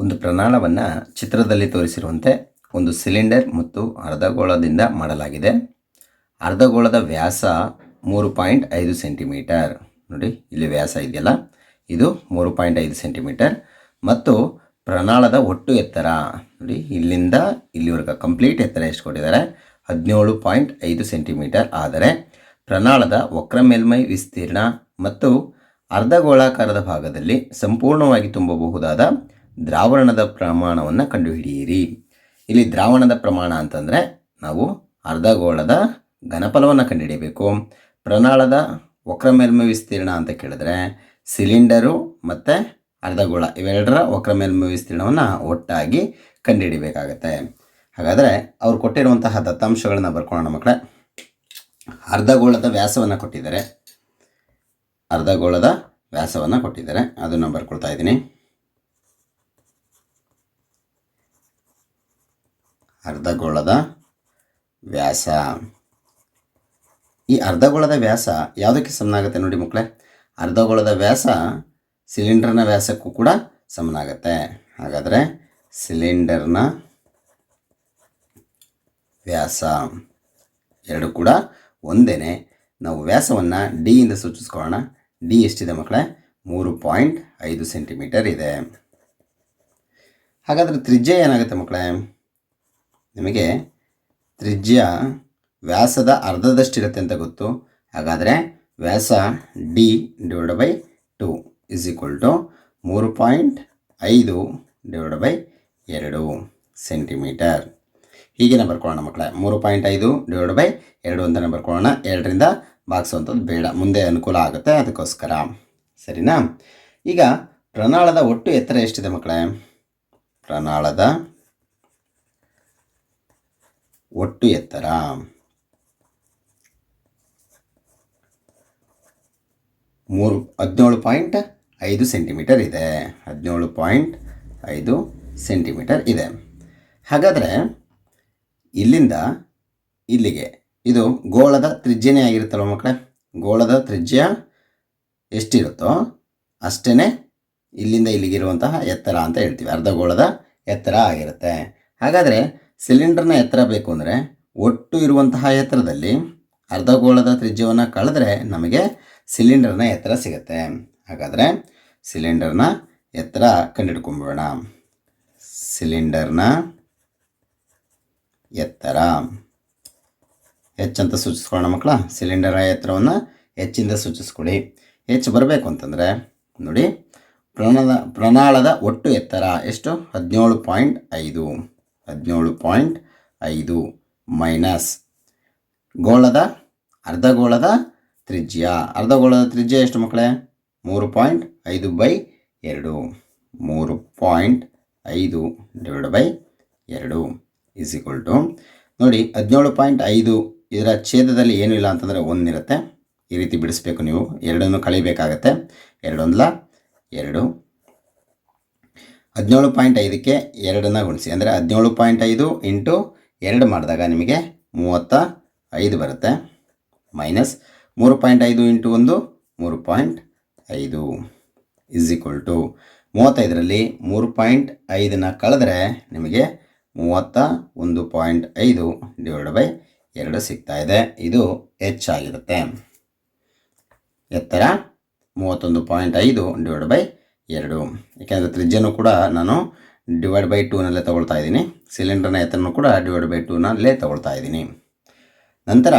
ಒಂದು ಪ್ರಣಾಳವನ್ನು ಚಿತ್ರದಲ್ಲಿ ತೋರಿಸಿರುವಂತೆ ಒಂದು ಸಿಲಿಂಡರ್ ಮತ್ತು ಅರ್ಧಗೋಳದಿಂದ ಮಾಡಲಾಗಿದೆ. ಅರ್ಧಗೋಳದ ವ್ಯಾಸ ಮೂರು ಪಾಯಿಂಟ್ ಐದು ಸೆಂಟಿಮೀಟರ್. ನೋಡಿ, ಇಲ್ಲಿ ವ್ಯಾಸ ಇದೆಯಲ್ಲ? ಇದು ಮೂರು ಪಾಯಿಂಟ್ ಐದು ಸೆಂಟಿಮೀಟರ್. ಮತ್ತು ಪ್ರಣಾಳದ ಒಟ್ಟು ಎತ್ತರ. ನೋಡಿ, ಇಲ್ಲಿಂದ ಇಲ್ಲಿವರೆಗೆ ಕಂಪ್ಲೀಟ್ ಎತ್ತರ ಎಷ್ಟು ಕೊಟ್ಟಿದ್ದಾರೆ? ಹದಿನೇಳು ಪಾಯಿಂಟ್ ಐದು ಸೆಂಟಿಮೀಟರ್. ಆದರೆ ಪ್ರಣಾಳದ ವಕ್ರ ಮೇಲ್ಮೈ ವಿಸ್ತೀರ್ಣ ಮತ್ತು ಅರ್ಧಗೋಳಾಕಾರದ ಭಾಗದಲ್ಲಿ ಸಂಪೂರ್ಣವಾಗಿ ತುಂಬಬಹುದಾದ ದ್ರಾವಣದ ಪ್ರಮಾಣವನ್ನು ಕಂಡುಹಿಡಿಯಿರಿ. ಇಲ್ಲಿ ದ್ರಾವಣದ ಪ್ರಮಾಣ ಅಂತಂದರೆ ನಾವು ಅರ್ಧಗೋಳದ ಘನಫಲವನ್ನು ಕಂಡುಹಿಡಿಯಬೇಕು. ಪ್ರನಾಳದ ವಕ್ರ ಮೇಲ್ಮೈ ವಿಸ್ತೀರ್ಣ ಅಂತ ಕೇಳಿದ್ರೆ ಸಿಲಿಂಡರು ಮತ್ತು ಅರ್ಧಗೋಳ ಇವೆರಡರ ವಕ್ರ ಮೇಲ್ಮೈ ವಿಸ್ತೀರ್ಣವನ್ನು ಒಟ್ಟಾಗಿ ಕಂಡುಹಿಡಿಬೇಕಾಗತ್ತೆ. ಹಾಗಾದರೆ ಅವ್ರು ಕೊಟ್ಟಿರುವಂತಹ ದತ್ತಾಂಶಗಳನ್ನ ಬರ್ಕೊಳ್ಳೋಣ ಮಕ್ಕಳೇ. ಅರ್ಧಗೋಳದ ವ್ಯಾಸವನ್ನು ಕೊಟ್ಟಿದ್ದಾರೆ. ಅರ್ಧಗೋಳದ ವ್ಯಾಸವನ್ನು ಕೊಟ್ಟಿದ್ದಾರೆ. ಅದನ್ನು ಬರ್ಕೊಳ್ತಾ ಇದ್ದೀನಿ. ಅರ್ಧಗೋಳದ ವ್ಯಾಸ. ಈ ಅರ್ಧಗೋಳದ ವ್ಯಾಸ ಯಾವುದಕ್ಕೆ ಸಮನಾಗುತ್ತೆ ನೋಡಿ ಮಕ್ಕಳೇ? ಅರ್ಧಗೋಳದ ವ್ಯಾಸ ಸಿಲಿಂಡರ್ನ ವ್ಯಾಸಕ್ಕೂ ಕೂಡ ಸಮನಾಗುತ್ತೆ. ಹಾಗಾದರೆ ಸಿಲಿಂಡರ್ನ ವ್ಯಾಸ ಎರಡು ಕೂಡ ಒಂದೇ ನಾವು ವ್ಯಾಸವನ್ನು ಡಿ ಇಂದ ಸೂಚಿಸ್ಕೊಳ್ಳೋಣ. ಡಿ ಎಷ್ಟಿದೆ ಮಕ್ಕಳೇ? ಮೂರು ಪಾಯಿಂಟ್ ಐದು ಸೆಂಟಿಮೀಟರ್ ಇದೆ. ಹಾಗಾದರೆ ತ್ರಿಜ್ಯ ಏನಾಗುತ್ತೆ ಮಕ್ಕಳೇ? ನಿಮಗೆ ತ್ರಿಜ್ಯ ವ್ಯಾಸದ ಅರ್ಧದಷ್ಟಿರುತ್ತೆ ಅಂತ ಗೊತ್ತು. ಹಾಗಾದರೆ ವ್ಯಾಸ D divide by two is equal to ಮೂರು ಪಾಯಿಂಟ್ ಐದು ಡಿವೈಡ್ ಬೈ ಎರಡು ಸೆಂಟಿಮೀಟರ್ ಹೀಗೇನೆ ಬರ್ಕೊಳ್ಳೋಣ ಮಕ್ಕಳೇ. ಮೂರು ಪಾಯಿಂಟ್ ಐದು ಡಿವೈಡ್ ಬೈ ಎರಡು ಅಂತಲೇ ಬರ್ಕೊಳ್ಳೋಣ ಎರಡರಿಂದ ಭಾಗಿಸುವಂಥದ್ದು ಬೇಡ. ಮುಂದೆ ಅನುಕೂಲ ಆಗುತ್ತೆ. ಅದಕ್ಕೋಸ್ಕರ. ಸರಿನಾ? ಈಗ ಪ್ರಣಾಳದ ಒಟ್ಟು ಎತ್ತರ ಎಷ್ಟಿದೆ ಮಕ್ಕಳೇ? ಪ್ರಣಾಳದ ಒಟ್ಟು ಎತ್ತರ? ಮೂರು, ಹದಿನೇಳು ಪಾಯಿಂಟ್ ಐದು ಸೆಂಟಿಮೀಟರ್ ಇದೆ. ಹದಿನೇಳು ಪಾಯಿಂಟ್ ಐದು ಸೆಂಟಿಮೀಟರ್ ಇದೆ. ಹಾಗಾದರೆ ಇಲ್ಲಿಂದ ಇಲ್ಲಿಗೆ, ಇದು ಗೋಳದ ತ್ರಿಜ್ಯನೇ ಆಗಿರುತ್ತಲ್ವ ಮಕ್ಕಳೇ? ಗೋಳದ ತ್ರಿಜ್ಯ ಎಷ್ಟಿರುತ್ತೋ ಅಷ್ಟೇ ಇಲ್ಲಿಂದ ಇಲ್ಲಿಗಿರುವಂತಹ ಎತ್ತರ ಅಂತ ಹೇಳ್ತೀವಿ. ಅರ್ಧ ಗೋಳದ ಎತ್ತರ ಆಗಿರುತ್ತೆ. ಹಾಗಾದರೆ ಸಿಲಿಂಡರ್ನ ಎತ್ತರ ಬೇಕು ಅಂದರೆ ಒಟ್ಟು ಇರುವಂತಹ ಎತ್ತರದಲ್ಲಿ ಅರ್ಧಗೋಳದ ತ್ರಿಜ್ಯವನ್ನು ಕಳೆದ್ರೆ ನಮಗೆ ಸಿಲಿಂಡರ್ನ ಎತ್ತರ ಸಿಗುತ್ತೆ. ಹಾಗಾದರೆ ಸಿಲಿಂಡರ್ನ ಎತ್ತರ ಕಂಡುಹಿಡ್ಕೊಂಬಿಡೋಣ. ಸಿಲಿಂಡರ್ನ ಎತ್ತರ. ಹೆಚ್ಚಂತ ಸೂಚಿಸ್ಕೊಳ್ಳೋಣ ಮಕ್ಕಳ, ಸಿಲಿಂಡರ್ನ ಎತ್ತರವನ್ನು ಹೆಚ್ಚಿಂದ ಸೂಚಿಸ್ಕೊಳ್ಳಿ. ಹೆಚ್ಚು ಬರಬೇಕು ಅಂತಂದರೆ ನೋಡಿ, ಪ್ರಣದ, ಪ್ರಣಾಳದ ಒಟ್ಟು ಎತ್ತರ ಎಷ್ಟು? ಹದಿನೇಳು ಪಾಯಿಂಟ್ ಐದು. ಹದಿನೇಳು ಪಾಯಿಂಟ್ ಐದು ಮೈನಸ್ ಗೋಳದ ಅರ್ಧಗೋಳದ ತ್ರಿಜ್ಯ. ಅರ್ಧಗೋಳದ ತ್ರಿಜ್ಯ ಎಷ್ಟು ಮಕ್ಕಳೇ? ಮೂರು ಪಾಯಿಂಟ್ ಐದು ಬೈ ಎರಡು. ಮೂರು ಪಾಯಿಂಟ್ ಐದು ಡಿವೈಡ್ ಬೈ ಎರಡು ಈಸ್ ಈಕ್ವಲ್ ಟು, ನೋಡಿ, ಹದಿನೇಳು ಪಾಯಿಂಟ್ ಐದು ಇದರ ಛೇದದಲ್ಲಿ ಏನೂ ಇಲ್ಲ ಅಂತಂದರೆ ಒಂದಿರುತ್ತೆ ಈ ರೀತಿ ಬಿಡಿಸ್ಬೇಕು ನೀವು. ಎರಡನ್ನು ಕಳಿಬೇಕಾಗತ್ತೆ. ಎರಡೊಂದಲ, ಎರಡು. ಹದಿನೇಳು ಪಾಯಿಂಟ್ ಐದಕ್ಕೆ ಎರಡನ್ನು ಗುಣಿಸಿ. ಅಂದರೆ ಹದಿನೇಳು ಪಾಯಿಂಟ್ ಐದು ಇಂಟು ಎರಡು ಮಾಡಿದಾಗ ನಿಮಗೆ ಮೂವತ್ತ ಐದು ಬರುತ್ತೆ. ಮೈನಸ್ ಮೂರು ಪಾಯಿಂಟ್ ಐದು ಇಂಟು ಒಂದು ಮೂರು ಪಾಯಿಂಟ್ ಐದು. ಇಸ್ ಈಕ್ವಲ್ ಟು ಮೂವತ್ತೈದರಲ್ಲಿ ಮೂರು ಪಾಯಿಂಟ್ ಐದನ್ನು ಕಳೆದ್ರೆ ನಿಮಗೆ ಮೂವತ್ತ ಒಂದು ಪಾಯಿಂಟ್ ಐದು ಡಿವೈಡ್ ಬೈ ಎರಡು ಸಿಗ್ತಾ ಇದೆ. ಇದು ಹೆಚ್ಚಾಗಿರುತ್ತೆ. ಎತ್ತರ ಮೂವತ್ತೊಂದು ಪಾಯಿಂಟ್ ಐದು ಡಿವೈಡ್ ಬೈ ಎರಡು. ಯಾಕೆಂದರೆ ತ್ರಿಜ್ಯನೂ ಕೂಡ ನಾನು ಡಿವೈಡ್ ಬೈ ಟೂನಲ್ಲೇ ತೊಗೊಳ್ತಾ ಇದ್ದೀನಿ. ಸಿಲಿಂಡರ್ನ ಎತ್ತರನೂ ಕೂಡ ಡಿವೈಡ್ ಬೈ ಟೂನಲ್ಲೇ ತೊಗೊಳ್ತಾ ಇದ್ದೀನಿ. ನಂತರ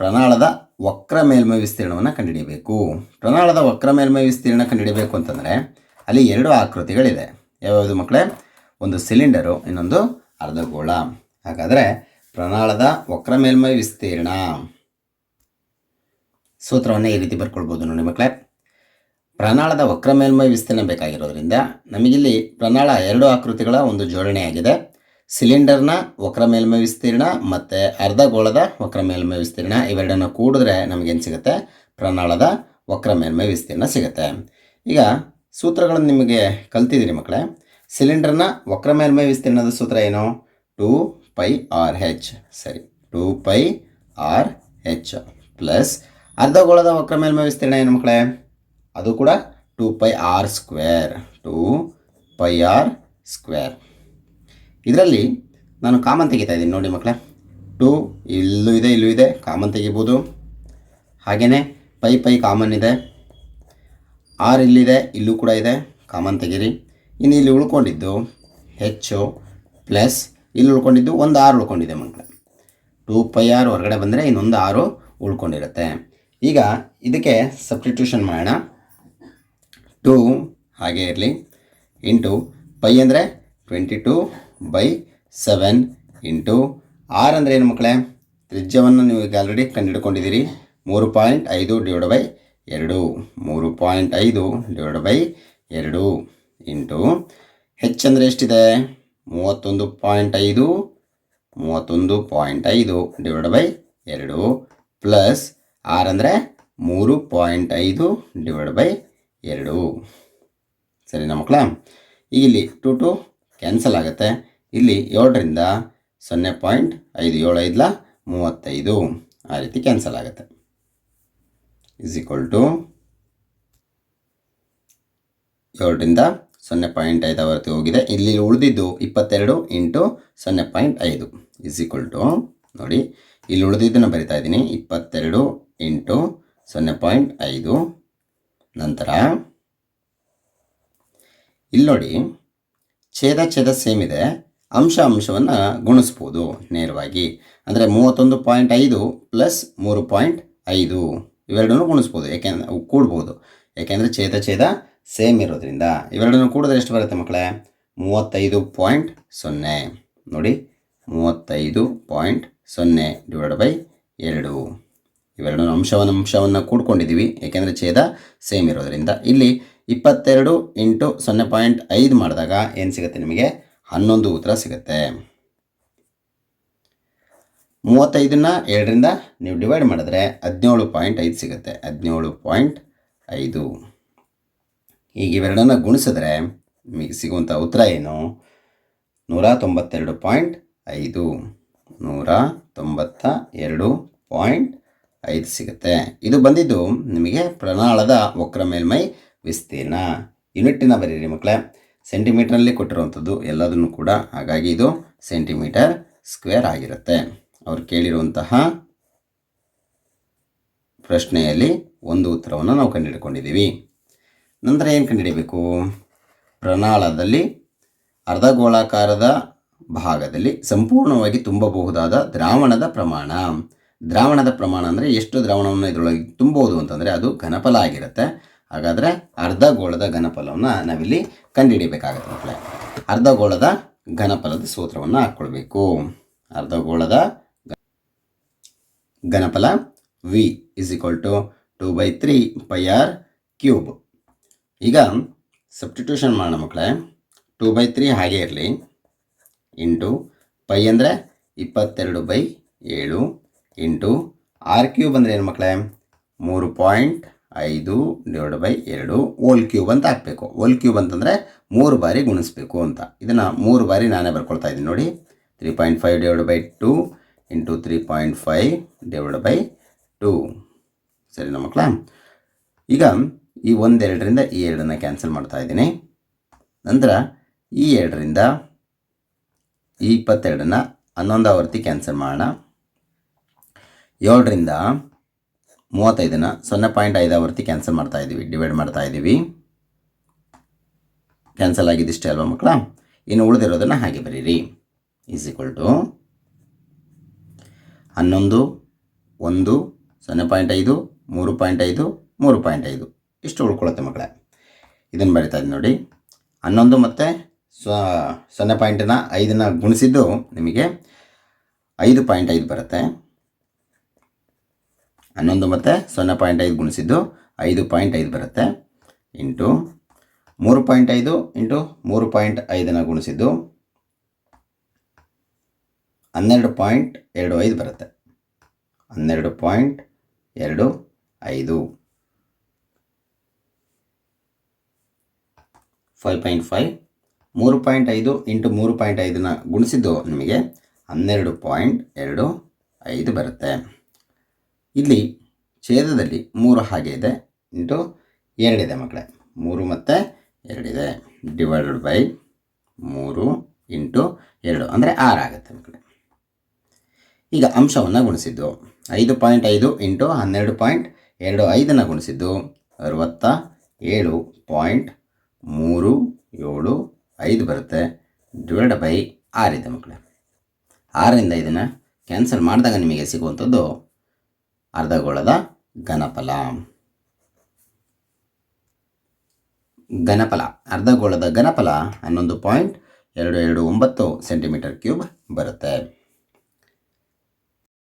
ಪ್ರಣಾಳದ ವಕ್ರ ಮೇಲ್ಮೈ ವಿಸ್ತೀರ್ಣವನ್ನು ಕಂಡುಹಿಡಿಯಬೇಕು. ಪ್ರಣಾಳದ ವಕ್ರ ಮೇಲ್ಮೈ ವಿಸ್ತೀರ್ಣ ಕಂಡುಹಿಡಿಯಬೇಕು ಅಂತಂದರೆ ಅಲ್ಲಿ ಎರಡು ಆಕೃತಿಗಳಿದೆ. ಯಾವ್ಯಾವುದು ಮಕ್ಕಳೇ ಒಂದು ಸಿಲಿಂಡರು ಇನ್ನೊಂದು ಅರ್ಧಗೋಳ. ಹಾಗಾದರೆ ಪ್ರಣಾಳದ ವಕ್ರ ಮೇಲ್ಮೈ ವಿಸ್ತೀರ್ಣ. ಸೂತ್ರವನ್ನು ಈ ರೀತಿ ಬರ್ಕೊಳ್ಬೋದು ನೋಡಿ ಮಕ್ಕಳೇ ಪ್ರಣಾಳದ ವಕ್ರ ಮೇಲ್ಮೈ ವಿಸ್ತೀರ್ಣ ಬೇಕಾಗಿರೋದ್ರಿಂದ ನಮಗಿಲ್ಲಿ ಪ್ರನಾಳ ಎರಡು ಆಕೃತಿಗಳ ಒಂದು ಜೋಡಣೆಯಾಗಿದೆ. ಸಿಲಿಂಡರ್ನ ವಕ್ರ ಮೇಲ್ಮೈ ವಿಸ್ತೀರ್ಣ ಮತ್ತು ಅರ್ಧಗೋಳದ ವಕ್ರ ಮೇಲ್ಮೈ ವಿಸ್ತೀರ್ಣ ಇವೆರಡನ್ನು ಕೂಡಿದ್ರೆ ನಮಗೇನು ಸಿಗುತ್ತೆ? ಪ್ರನಾಳದ ವಕ್ರ ಮೇಲ್ಮೈ ವಿಸ್ತೀರ್ಣ ಸಿಗುತ್ತೆ. ಈಗ ಸೂತ್ರಗಳನ್ನು ನಿಮಗೆ ಕಲ್ತಿದ್ದೀರಿ ಮಕ್ಕಳೇ. ಸಿಲಿಂಡರ್ನ ವಕ್ರ ಮೇಲ್ಮೈ ವಿಸ್ತೀರ್ಣದ ಸೂತ್ರ ಏನು? Two pi R H. ಸರಿ, two pi R H plus ಅರ್ಧಗೋಳದ ವಕ್ರ ಮೇಲ್ಮೈ ವಿಸ್ತೀರ್ಣ ಏನು ಮಕ್ಕಳೇ? ಅದು ಕೂಡ two pi R square two pi R square ಇದರಲ್ಲಿ ನಾನು ಕಾಮನ್ ತೆಗಿತಾ ಇದ್ದೀನಿ ನೋಡಿ ಮಕ್ಕಳ ಟು ಇಲ್ಲೂ ಇದೆ ಇಲ್ಲೂ ಇದೆ, ಕಾಮನ್ ತೆಗಿಬೋದು. ಹಾಗೆಯೇ ಪೈ ಪೈ ಕಾಮನ್ ಇದೆ. ಆರ್ ಇಲ್ಲಿದೆ, ಇಲ್ಲೂ ಕೂಡ ಇದೆ, ಕಾಮನ್ ತೆಗೀರಿ. ಇನ್ನು ಇಲ್ಲಿ ಉಳ್ಕೊಂಡಿದ್ದು ಹೆಚ್ಚು ಪ್ಲಸ್ ಇಲ್ಲಿ ಉಳ್ಕೊಂಡಿದ್ದು ಒಂದು ಆರು ಉಳ್ಕೊಂಡಿದೆ ಮಕ್ಕಳ ಟು ಪೈ ಆರ್ ಹೊರಗಡೆ ಬಂದರೆ ಇನ್ನೊಂದು ಆರು ಉಳ್ಕೊಂಡಿರುತ್ತೆ. ಈಗ ಇದಕ್ಕೆ ಸಬ್ಸ್ಟಿಟ್ಯೂಷನ್ ಮಾಡೋಣ. ಟು ಹಾಗೆ ಇರಲಿ. ಇಂಟು ಪೈ ಅಂದರೆ twenty two by seven into R ಅಂದರೆ ಏನು ಮಕ್ಕಳೇ? ತ್ರಿಜ್ಯವನ್ನು ನೀವು ಈಗ ಆಲ್ರೆಡಿ ಕಂಡುಹಿಡ್ಕೊಂಡಿದ್ದೀರಿ. ಮೂರು ಪಾಯಿಂಟ್ ಐದು ಡಿವೈಡ್ ಬೈ ಎರಡು. ಮೂರು ಪಾಯಿಂಟ್ ಐದು ಡಿವೈಡ್ ಬೈ ಎರಡು ಇಂಟು ಹೆಚ್ ಅಂದರೆ ಎಷ್ಟಿದೆ? ಮೂವತ್ತೊಂದು ಪಾಯಿಂಟ್ ಐದು. ಮೂವತ್ತೊಂದು ಪಾಯಿಂಟ್ ಐದು ಡಿವೈಡ್ ಬೈ ಎರಡು ಪ್ಲಸ್ ಆರ್ ಅಂದರೆ ಮೂರು ಪಾಯಿಂಟ್ ಐದು ಡಿವೈಡ್ ಬೈ ಎರಡು. ಸರಿನಾ ಮಕ್ಕಳ ಈಗ ಇಲ್ಲಿ ಟು ಟು ಕ್ಯಾನ್ಸಲ್ ಆಗುತ್ತೆ. ಇಲ್ಲಿ ಏಳರಿಂದ ಸೊನ್ನೆ ಪಾಯಿಂಟ್ ಐದು ಏಳು ಐದಲ ಮೂವತ್ತೈದು. ಆ ರೀತಿ ಕ್ಯಾನ್ಸಲ್ ಆಗುತ್ತೆ. ಇಸ್ ಈಕ್ವಲ್ ಟು ಏಳರಿಂದ ಸೊನ್ನೆ ಪಾಯಿಂಟ್ ಐದು ಅವರತಿ ಹೋಗಿದೆ. ಇಲ್ಲಿ ಉಳಿದಿದ್ದು ಇಪ್ಪತ್ತೆರಡು ಇಂಟು ಸೊನ್ನೆ ಪಾಯಿಂಟ್ ಐದು. ಇಸ್ ಈಕ್ವಲ್ ಟು, ನೋಡಿ, ಇಲ್ಲಿ ಉಳಿದಿದ್ದನ್ನು ಬರಿತಾ ಇದ್ದೀನಿ. ಇಪ್ಪತ್ತೆರಡು ಇಂಟು ಸೊನ್ನೆ ಪಾಯಿಂಟ್ ಐದು. ನಂತರ ಇಲ್ಲಿ ನೋಡಿ, ಛೇದ ಛೇದ ಸೇಮ್ ಇದೆ. ಅಂಶ ಅಂಶವನ್ನು ಗುಣಿಸ್ಬೋದು ನೇರವಾಗಿ. ಅಂದರೆ ಮೂವತ್ತೊಂದು ಪಾಯಿಂಟ್ ಐದು ಪ್ಲಸ್ ಮೂರು ಪಾಯಿಂಟ್ ಐದು. ಇವೆರಡನ್ನೂ ಗುಣಿಸ್ಬೋದು ಯಾಕೆಂದ್ರೆ ಕೂಡ್ಬೋದು. ಯಾಕೆಂದರೆ ಛೇದ ಛೇದ ಸೇಮ್ ಇರೋದ್ರಿಂದ. ಇವೆರಡನ್ನು ಕೂಡಿದ್ರೆ ಎಷ್ಟು ಬರುತ್ತೆ ಮಕ್ಕಳೇ? ಮೂವತ್ತೈದು ಪಾಯಿಂಟ್ ಸೊನ್ನೆ. ನೋಡಿ, ಮೂವತ್ತೈದು ಪಾಯಿಂಟ್ ಸೊನ್ನೆ ಡಿವೈಡ್ ಬೈ ಎರಡು. ಇವೆರಡನ್ನು ಅಂಶವನ್ನು ಅಂಶವನ್ನು ಕೂಡ್ಕೊಂಡಿದ್ದೀವಿ ಏಕೆಂದರೆ ಛೇದ ಸೇಮ್ ಇರೋದರಿಂದ. ಇಲ್ಲಿ ಇಪ್ಪತ್ತೆರಡು ಇಂಟು ಸೊನ್ನೆ ಪಾಯಿಂಟ್ ಐದು ಮಾಡಿದಾಗ ಏನು ಸಿಗುತ್ತೆ ನಿಮಗೆ? ಹನ್ನೊಂದು ಉತ್ತರ ಸಿಗುತ್ತೆ. ಮೂವತ್ತೈದನ್ನ ಎರಡರಿಂದ ನೀವು ಡಿವೈಡ್ ಮಾಡಿದ್ರೆ ಹದಿನೇಳು ಪಾಯಿಂಟ್ ಐದು ಸಿಗುತ್ತೆ. ಹದಿನೇಳು ಪಾಯಿಂಟ್ ಐದು. ಈಗ ಇವೆರಡನ್ನು ಗುಣಿಸಿದ್ರೆ ನಿಮಗೆ ಸಿಗುವಂಥ ಉತ್ತರ ಏನು? ನೂರ ತೊಂಬತ್ತೆರಡು ಪಾಯಿಂಟ್ ಐದು. ನೂರ ತೊಂಬತ್ತ ಎರಡು ಪಾಯಿಂಟ್ ಐದು ಸಿಗುತ್ತೆ. ಇದು ಬಂದಿದ್ದು ನಿಮಗೆ ಪ್ರಣಾಳದ ವಕ್ರ ಮೇಲ್ಮೈ ವಿಸ್ತೀರ್ಣ. ಯೂನಿಟ್ಟಿನ ಬರೀರಿ ಮಕ್ಕಳೇ ಸೆಂಟಿಮೀಟ್ರಲ್ಲಿ ಕೊಟ್ಟಿರುವಂಥದ್ದು ಎಲ್ಲದನ್ನು ಕೂಡ ಹಾಗಾಗಿ ಇದು ಸೆಂಟಿಮೀಟರ್ ಸ್ಕ್ವೇರ್ ಆಗಿರುತ್ತೆ. ಅವ್ರು ಕೇಳಿರುವಂತಹ ಪ್ರಶ್ನೆಯಲ್ಲಿ ಒಂದು ಉತ್ತರವನ್ನು ನಾವು ಕಂಡುಹಿಡ್ಕೊಂಡಿದ್ದೀವಿ. ನಂತರ ಏನು ಕಂಡುಹಿಡಬೇಕು? ಪ್ರಣಾಳದಲ್ಲಿ ಅರ್ಧಗೋಳಾಕಾರದ ಭಾಗದಲ್ಲಿ ಸಂಪೂರ್ಣವಾಗಿ ತುಂಬಬಹುದಾದ ದ್ರಾವಣದ ಪ್ರಮಾಣ. ದ್ರಾವಣದ ಪ್ರಮಾಣ ಅಂದರೆ ಎಷ್ಟು ದ್ರಾವಣವನ್ನು ಇದರೊಳಗೆ ತುಂಬೋದು ಅಂತಂದರೆ ಅದು ಘನಫಲ ಆಗಿರುತ್ತೆ. ಹಾಗಾದರೆ ಅರ್ಧ ಗೋಳದ ಘನಫಲವನ್ನು ನಾವಿಲ್ಲಿ ಕಂಡುಹಿಡಿಯಬೇಕಾಗುತ್ತೆ ಮಕ್ಕಳೇ. ಅರ್ಧಗೋಳದ ಘನಫಲದ ಸೂತ್ರವನ್ನು ಹಾಕ್ಕೊಳ್ಬೇಕು. ಅರ್ಧ ಗೋಳದ ಘನಫಲ V is equal to two by three pi R cube ಈಗ ಸಬ್ಸ್ಟಿಟ್ಯೂಷನ್ ಮಾಡೋಣ ಮಕ್ಕಳೇ. ಟೂ ಬೈ ತ್ರೀ ಹಾಗೆ ಇರಲಿ. ಇಂಟು ಪೈ ಅಂದರೆ ಇಪ್ಪತ್ತೆರಡು ಬೈ ಏಳು. ಇಂಟು ಆರ್ ಕ್ಯೂಬ್ ಅಂದರೆ ಏನು ಮಕ್ಕಳೇ ಮೂರು ಪಾಯಿಂಟ್ ಐದು ಡಿವೈಡ್ ಬೈ ಎರಡು. ಓಲ್ ಕ್ಯೂಬ್ ಅಂತ ಹಾಕಬೇಕು. ಓಲ್ ಕ್ಯೂಬ್ ಅಂತಂದರೆ ಮೂರು ಬಾರಿ ಗುಣಿಸ್ಬೇಕು ಅಂತ. ಇದನ್ನು ಮೂರು ಬಾರಿ ನಾನೇ ಬರ್ಕೊಳ್ತಾ ಇದ್ದೀನಿ ನೋಡಿ. Three point five divide by two into three point five divide by two. ಸರಿನಾ ಮಕ್ಕಳ ಈಗ ಈ ಒಂದೆರಡರಿಂದ ಈ ಎರಡನ್ನು ಕ್ಯಾನ್ಸಲ್ ಮಾಡ್ತಾ ಇದ್ದೀನಿ. ನಂತರ ಈ ಎರಡರಿಂದ ಈ ಇಪ್ಪತ್ತೆರಡನ್ನು ಹನ್ನೊಂದು ಆವರ್ತಿ ಕ್ಯಾನ್ಸಲ್ ಮಾಡೋಣ. ಏಳರಿಂದ ಮೂವತ್ತೈದನ್ನು ಸೊನ್ನೆ ಪಾಯಿಂಟ್ ಐದು ಆವರ್ತಿ ಕ್ಯಾನ್ಸಲ್ ಮಾಡ್ತಾ ಇದ್ದೀವಿ ಡಿವೈಡ್ ಮಾಡ್ತಾ ಇದ್ದೀವಿ ಕ್ಯಾನ್ಸಲ್ ಆಗಿದ್ದಿಷ್ಟೇ ಅಲ್ವಾ ಮಕ್ಕಳ? ಇನ್ನು ಉಳಿದಿರೋದನ್ನು ಹಾಗೆ ಬರೀರಿ. ಈಸ್ ಈಕ್ವಲ್ ಟು ಹನ್ನೊಂದು, ಒಂದು, ಸೊನ್ನೆ ಪಾಯಿಂಟ್ ಐದು, ಮೂರು ಪಾಯಿಂಟ್ ಐದು, ಮೂರು ಪಾಯಿಂಟ್ ಐದು. ಇಷ್ಟು ಉಳ್ಕೊಳ್ಳುತ್ತೆ ಮಕ್ಕಳೇ. ಇದನ್ನು ಬರೀತಾ ಇದ್ದೀನಿ ನೋಡಿ. ಹನ್ನೊಂದು ಮತ್ತು ಸೊನ್ನೆ ಪಾಯಿಂಟನ್ನ ಐದನ್ನು ಗುಣಿಸಿದ್ದು ನಿಮಗೆ ಐದು ಪಾಯಿಂಟ್ ಐದು ಬರುತ್ತೆ. ಹನ್ನೊಂದು ಮತ್ತು ಸೊನ್ನೆ ಪಾಯಿಂಟ್ ಐದು ಗುಣಿಸಿದ್ದು ಐದು ಪಾಯಿಂಟ್ ಐದು ಬರುತ್ತೆ. ಇಂಟು ಮೂರು ಪಾಯಿಂಟ್ ಐದು ಇಂಟು ಮೂರು ಪಾಯಿಂಟ್ ಐದನ್ನು ಗುಣಿಸಿದ್ದು ಹನ್ನೆರಡು ಪಾಯಿಂಟ್ ಎರಡು ಐದು ಬರುತ್ತೆ. ಹನ್ನೆರಡು ಪಾಯಿಂಟ್ ಎರಡು ಐದು. ಫೈವ್ ಪಾಯಿಂಟ್ ಫೈವ್ ಮೂರು ಪಾಯಿಂಟ್ ಐದು ಇಂಟು ಮೂರು ಪಾಯಿಂಟ್ ಐದನ್ನ ಗುಣಿಸಿದ್ದು ನಿಮಗೆ ಹನ್ನೆರಡು ಪಾಯಿಂಟ್ ಎರಡು ಐದು ಬರುತ್ತೆ. ಇಲ್ಲಿ ಛೇದದಲ್ಲಿ ಮೂರು ಹಾಗೆ ಇದೆ. ಇಂಟು ಎರಡಿದೆ ಮಕ್ಕಳೇ. ಮೂರು ಮತ್ತು ಎರಡಿದೆ. ಡಿವೈಡೆಡ್ ಬೈ ಮೂರು ಇಂಟು ಎರಡು. ಅಂದರೆ ಆರು ಆಗುತ್ತೆ ಮಕ್ಕಳೇ. ಈಗ ಅಂಶವನ್ನು ಗುಣಿಸಿದ್ದು. ಐದು ಪಾಯಿಂಟ್ ಐದು ಇಂಟು ಹನ್ನೆರಡು ಪಾಯಿಂಟ್ ಎರಡು ಐದನ್ನು ಗುಣಿಸಿದ್ದು. ಅರವತ್ತ ಏಳು ಪಾಯಿಂಟ್ ಮೂರು ಏಳು ಐದು ಬರುತ್ತೆ. ಡಿವೈಡ್ ಬೈ ಆರಿದೆ ಮಕ್ಕಳೇ. ಆರರಿಂದ ಇದನ್ನು ಕ್ಯಾನ್ಸಲ್ ಮಾಡಿದಾಗ ನಿಮಗೆ ಸಿಗುವಂಥದ್ದು ಅರ್ಧಗೋಳದ ಘನಫಲ. ಘನಫಲ ಅರ್ಧಗೋಳದ ಘನಫಲ ಹನ್ನೊಂದು ಪಾಯಿಂಟ್ ಎರಡು ಎರಡು ಒಂಬತ್ತು ಸೆಂಟಿಮೀಟರ್ ಕ್ಯೂಬ್ ಬರುತ್ತೆ.